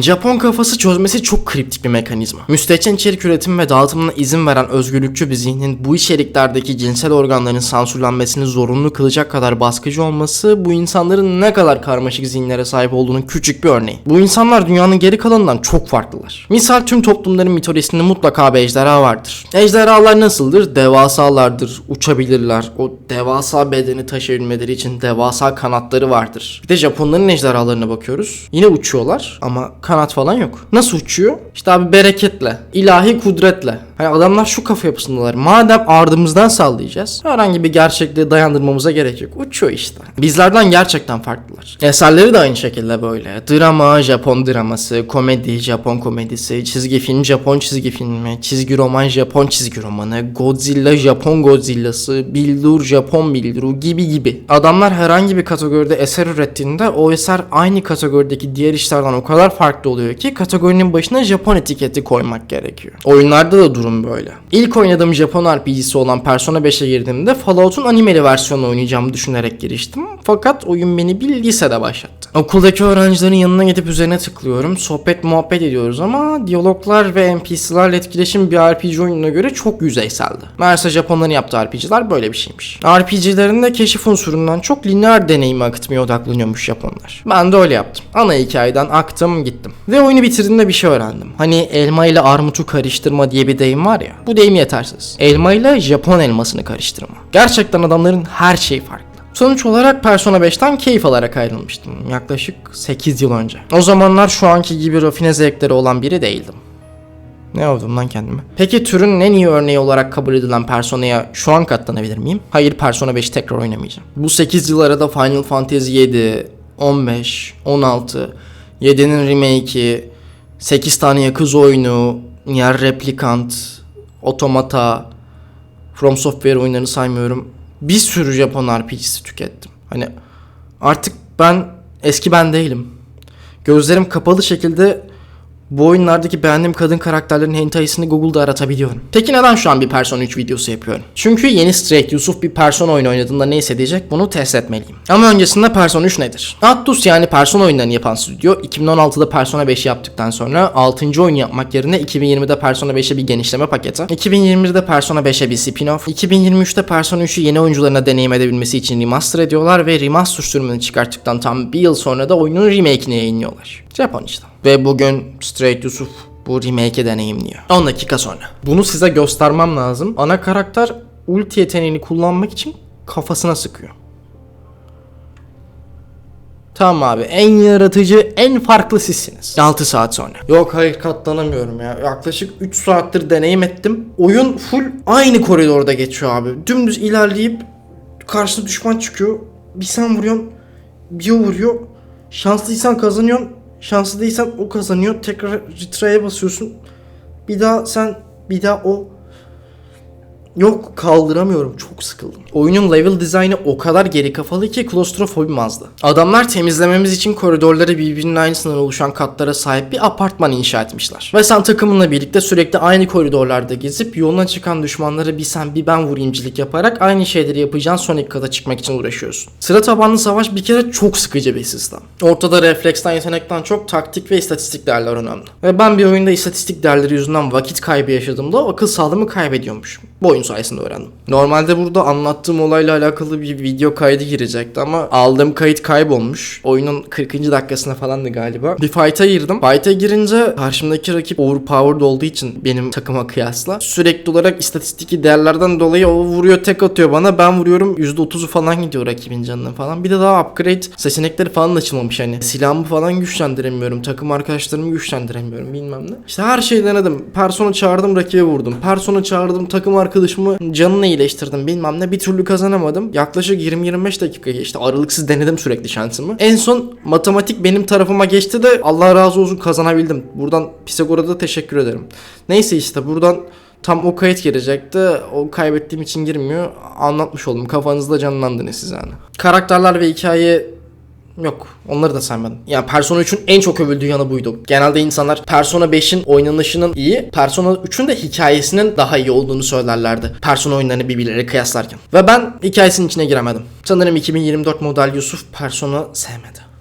Japon kafası çözmesi çok kriptik bir mekanizma. Müstehcen içerik üretimi ve dağıtımına izin veren özgürlükçü bir zihnin bu içeriklerdeki cinsel organların sansürlenmesini zorunlu kılacak kadar baskıcı olması bu insanların ne kadar karmaşık zihinlere sahip olduğunun küçük bir örneği. Bu insanlar dünyanın geri kalanından çok farklılar. Misal tüm toplumların mitolojisinde mutlaka bir ejderha vardır. Ejderhalar nasıldır? Devasalardır, uçabilirler. O devasa bedeni taşıyabilmeleri için devasa kanatları vardır. Bir de Japonların ejderhalarına bakıyoruz. Yine uçuyorlar ama kanat falan yok. Nasıl uçuyor? İşte abi bereketle, ilahi kudretle. Hani adamlar şu kafa yapısındalar. Madem ardımızdan sallayacağız, herhangi bir gerçekliğe dayandırmamıza gerek yok. Uçuyor işte. Bizlerden gerçekten farklılar. Eserleri de aynı şekilde böyle. Drama, Japon draması, komedi, Japon komedisi, çizgi film, Japon çizgi filmi, çizgi roman, Japon çizgi romanı, Godzilla, Japon Godzilla'sı, Bildur, Japon Bilduru gibi gibi. Adamlar herhangi bir kategoride eser ürettiğinde o eser aynı kategorideki diğer işlerden o kadar farklı oluyor ki kategorinin başına Japon etiketi koymak gerekiyor. Oyunlarda da durum böyle. İlk oynadığım Japon RPG'si olan Persona 5'e girdiğimde Fallout'un animeli versiyonunu oynayacağımı düşünerek giriştim. Fakat oyun beni bir lisede başlattı. Okuldaki öğrencilerin yanına gidip üzerine tıklıyorum. Sohbet muhabbet ediyoruz ama diyaloglar ve NPC'lerle etkileşim bir RPG oyununa göre çok yüzeyseldi. Meğerse Japonların yaptığı RPG'ler böyle bir şeymiş. RPG'lerinde keşif unsurundan çok lineer deneyimi akıtmaya odaklanıyormuş Japonlar. Ben de öyle yaptım. Ana hikayeden aktım gittim. Ve oyunu bitirdiğimde bir şey öğrendim. Hani elma ile armutu karıştırma diye bir deyim var ya. Bu deyim yetersiz. Elma ile Japon elmasını karıştırma. Gerçekten adamların her şeyi farklı. Sonuç olarak Persona 5'ten keyif alarak ayrılmıştım. Yaklaşık 8 yıl önce. O zamanlar şu anki gibi rafine zevkleri olan biri değildim. Ne oldum lan kendime? Peki türün en iyi örneği olarak kabul edilen Persona'ya şu an katlanabilir miyim? Hayır Persona 5 tekrar oynamayacağım. Bu 8 yıl arada Final Fantasy 7, 15, 16, 7'nin remake'i, 8 tane Yakuza oyunu, Nier Replicant, Automata, From Software oyunlarını saymıyorum. Bir sürü Japon RPG'si tükettim. Hani artık ben eski ben değilim. Gözlerim kapalı şekilde bu oyunlardaki beğendiğim kadın karakterlerin hentai'sini Google'da aratabiliyorum. Peki neden şu an bir Persona 3 videosu yapıyorum? Çünkü yeni Straight Yusuf bir Persona oyunu oynadığında ne hissedecek bunu test etmeliyim. Ama öncesinde Persona 3 nedir? Atlus yani Persona oyunlarını yapan stüdyo 2016'da Persona 5'i yaptıktan sonra 6. oyun yapmak yerine 2020'de Persona 5'e bir genişleme paketi, 2021'de Persona 5'e bir spin-off, 2023'te Persona 3'ü yeni oyuncularına deneyim edebilmesi için remaster ediyorlar ve remaster sürümünü çıkarttıktan tam bir yıl sonra da oyunun remake'ini yayınlıyorlar. Japon işte. Ve bugün Straight Yusuf bu remake'i deneyimliyor. 10 dakika sonra. Bunu size göstermem lazım. Ana karakter ulti yeteneğini kullanmak için kafasına sıkıyor. Tamam abi en yaratıcı en farklı sizsiniz. 6 saat sonra. Yok hayır katlanamıyorum ya. Yaklaşık 3 saattir deneyim ettim. Oyun full aynı koridorda geçiyor abi. Dümdüz ilerleyip karşına düşman çıkıyor. Bir sen vuruyorsun. Bir o vuruyor. Şanslıysan kazanıyorsun. Şanslı değilsen o kazanıyor. Tekrar retry'e basıyorsun. Bir daha sen bir daha o Yok kaldıramıyorum çok sıkıldım. Oyunun level dizaynı o kadar geri kafalı ki klostrofobim azdı. Adamlar temizlememiz için koridorları birbirinin aynısından oluşan katlara sahip bir apartman inşa etmişler. Ve sen takımınla birlikte sürekli aynı koridorlarda gezip yoluna çıkan düşmanları bir sen bir ben vurayımcılık yaparak aynı şeyleri yapacağın sonraki kata çıkmak için uğraşıyorsun. Sıra tabanlı savaş bir kere çok sıkıcı bir sistem. Ortada refleksten yetenekten çok taktik ve istatistik değerler önemli. Ve ben bir oyunda istatistik değerleri yüzünden vakit kaybı yaşadığımda akıl sağlığımı kaybediyormuşum. Bu oyun sayesinde öğrendim. Normalde burada anlattığım olayla alakalı bir video kaydı girecekti ama aldığım kayıt kaybolmuş. Oyunun 40. dakikasına falandı galiba. Bir fight'a girdim. Fight'a girince karşımdaki rakip overpowered olduğu için benim takıma kıyasla sürekli olarak istatistik değerlerden dolayı o vuruyor tek atıyor bana. Ben vuruyorum %30'u falan gidiyor rakibin canına falan. Bir de daha upgrade seçenekleri falan açılmamış hani. Silahımı falan güçlendiremiyorum. Takım arkadaşlarımı güçlendiremiyorum bilmem ne. İşte her şeyi denedim. Persona çağırdım rakibe vurdum. Persona çağırdım takım arkadaşımı canını iyileştirdim bilmem ne. Bir türlü kazanamadım. Yaklaşık 20-25 dakika geçti. Aralıksız denedim sürekli şansımı. En son matematik benim tarafıma geçti de Allah razı olsun kazanabildim. Buradan Pisagor'a da teşekkür ederim. Neyse işte buradan Tam o kayıt girecekti. O kaybettiğim için girmiyor. Anlatmış oldum. Kafanızda canlandınız siz yani. Karakterler ve hikaye Yok onları da sevmedim. Yani Persona 3'ün en çok övüldüğü yanı buydu. Genelde insanlar Persona 5'in oynanışının iyi, Persona 3'ün de hikayesinin daha iyi olduğunu söylerlerdi. Persona oyunlarını birbirleriyle kıyaslarken. Ve ben hikayesinin içine giremedim. Sanırım 2024 model Yusuf Persona sevmedi.